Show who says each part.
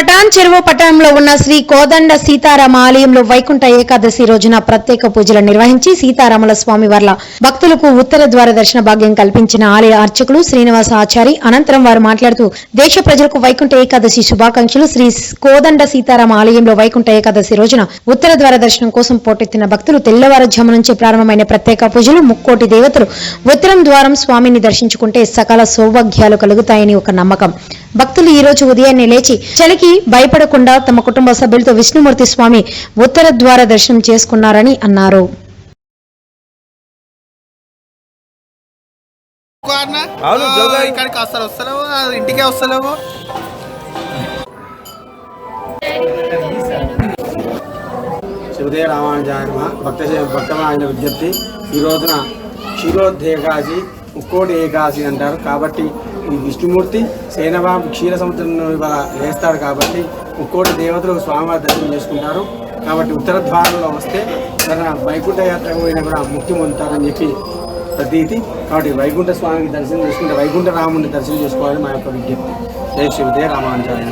Speaker 1: పటాన్ చెరువు పట్టణంలో ఉన్న శ్రీ కోదండ సీతారామ ఆలయంలో వైకుంఠ ఏకాదశి రోజున ప్రత్యేక పూజలు నిర్వహించి సీతారాముల స్వామి వర్ల భక్తులకు ఉత్తర ద్వార దర్శన భాగ్యం కల్పించిన ఆలయ అర్చకులు శ్రీనివాస ఆచారి. అనంతరం వారు మాట్లాడుతూ దేశ ప్రజలకు వైకుంఠ ఏకాదశి శుభాకాంక్షలు. శ్రీ కోదండ సీతారామ ఆలయంలో వైకుంఠ ఏకాదశి రోజున ఉత్తర ద్వార దర్శనం కోసం పోటెత్తిన భక్తులు తెల్లవారుజాము నుంచి ప్రారంభమైన ప్రత్యేక పూజలు. ముక్కోటి దేవతలు ఉత్తరం ద్వారం స్వామిని దర్శించుకుంటే సకల సౌభాగ్యాలు కలుగుతాయని ఒక నమ్మకం. భక్తులు ఈ రోజు ఉదయాన్నే లేచి చలికి భయపడకుండా తమ కుటుంబ సభ్యులతో విష్ణుమూర్తి స్వామి ఉత్తర ద్వార దర్శనం చేసుకున్నారని అన్నారు
Speaker 2: అన్న
Speaker 3: అవును, జోగా.
Speaker 2: ఇక్కడికి అసలు వస్తలేవు ఇంటికే వస్తలేవు
Speaker 4: శివదేవ రామానుజాయ నమః. భక్త భక్తమైన విజ్ఞప్తి ఈ రోజున క్షీరోద్ధ ఏకాశి ముక్కోటి ఏకాశి అంటారు కాబట్టి విష్ణుమూర్తి సేనబాబు క్షీర సముద్రం వేస్తాడు కాబట్టి ముక్కోటి దేవతలు స్వామివారి దర్శనం చేసుకుంటారు. కాబట్టి ఉత్తర ద్వారంలో వస్తే తన వైకుంఠ యాత్ర పోయినా కూడా ముక్తి పొందుతారని చెప్పి ప్రతీతి. కాబట్టి వైకుంఠ స్వామికి దర్శనం చేసుకుంటే వైకుంఠ రాముడిని దర్శనం చేసుకోవాలని మా యొక్క విజ్ఞప్తి. జై శివదేవ రామానుజాయ